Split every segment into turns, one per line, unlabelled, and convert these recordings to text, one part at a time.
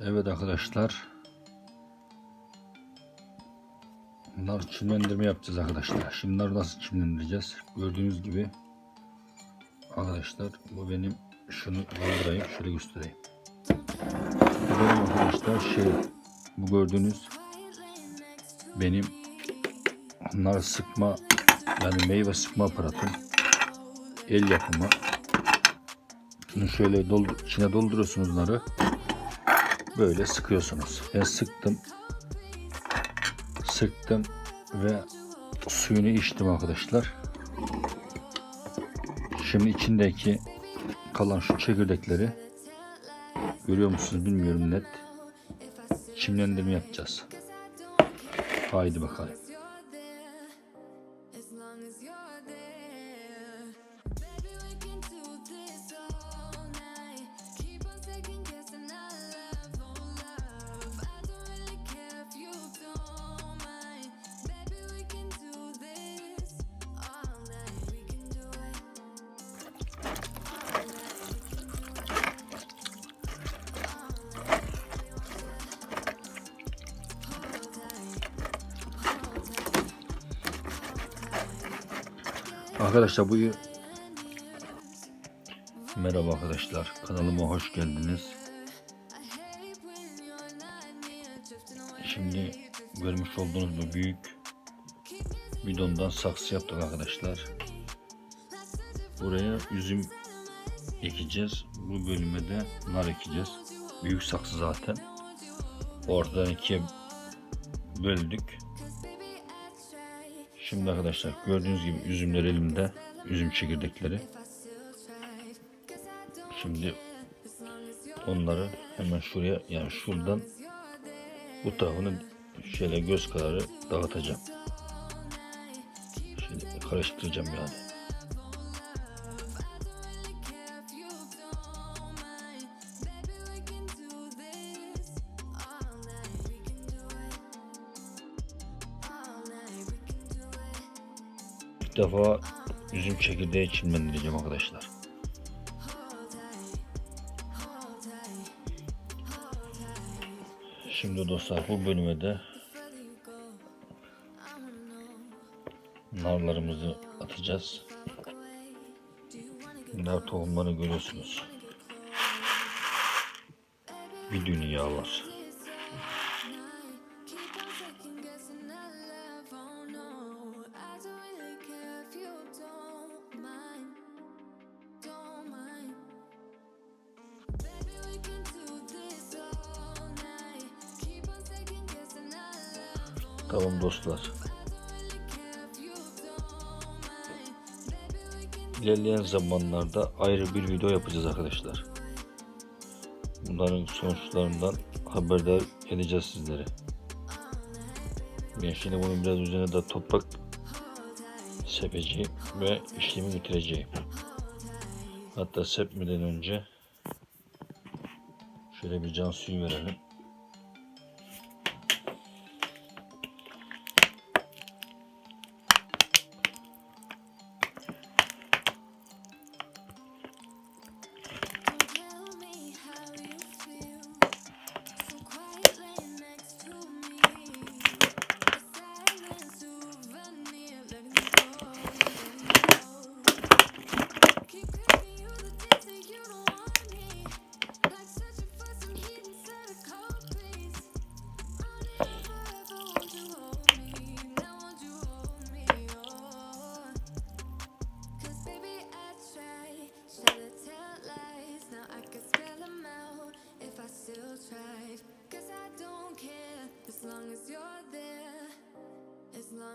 Evet arkadaşlar. Nar çimlendirme yapacağız arkadaşlar. Şimdi nar nasıl çimlendireceğiz? Gördüğünüz gibi arkadaşlar bu benim şunu kaldırayım şöyle göstereyim. Bu benim arkadaşlar şey bu gördüğünüz benim nar sıkma yani meyve sıkma aparatım el yapımı. Bunu şöyle doldur, içine dolduruyorsunuz narı. Böyle sıkıyorsunuz. Ben sıktım. Sıktım ve suyunu içtim arkadaşlar. Şimdi içindeki kalan şu çekirdekleri görüyor musunuz bilmiyorum net. Çimlendirme yapacağız. Haydi bakalım. Arkadaşlar bu Merhaba arkadaşlar. Kanalıma hoş geldiniz. Şimdi görmüş olduğunuz bu büyük bidondan saksı yaptık arkadaşlar. Buraya üzüm ekeceğiz. Bu bölüme de nar ekeceğiz. Büyük saksı zaten. Ortadan ikiye böldük. Şimdi arkadaşlar gördüğünüz gibi üzümler elimde. Üzüm çekirdekleri. Şimdi onları hemen şuraya yani şuradan bu tarafını şöyle göz kararı dağıtacağım. Şöyle karıştıracağım yani. İlk defa üzüm çekirdeği çimlendireceğim arkadaşlar. Şimdi dostlar bu bölüme de narlarımızı atacağız. Nar tohumlarını görüyorsunuz. Bir dünya var.
We can
İlerleyen zamanlarda ayrı bir video yapacağız arkadaşlar. Bunların sonuçlarından haberdar edeceğiz sizleri. Ben şimdi bunun biraz üzerine de toprak sepeceğim ve işlemi bitireceğim. Hatta sepmeden önce şöyle bir can suyu verelim.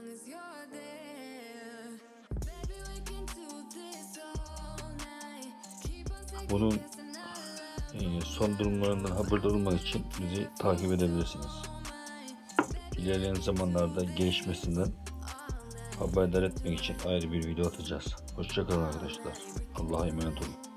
Long as you're there Baby we can do this all night Keep on second
Bunun e, son durumlarından haberdar olmak için bizi takip edebilirsiniz. İlerleyen zamanlarda gelişmesinden haberdar etmek için ayrı bir video atacağız. Hoşçakalın arkadaşlar. Allah'a emanet olun.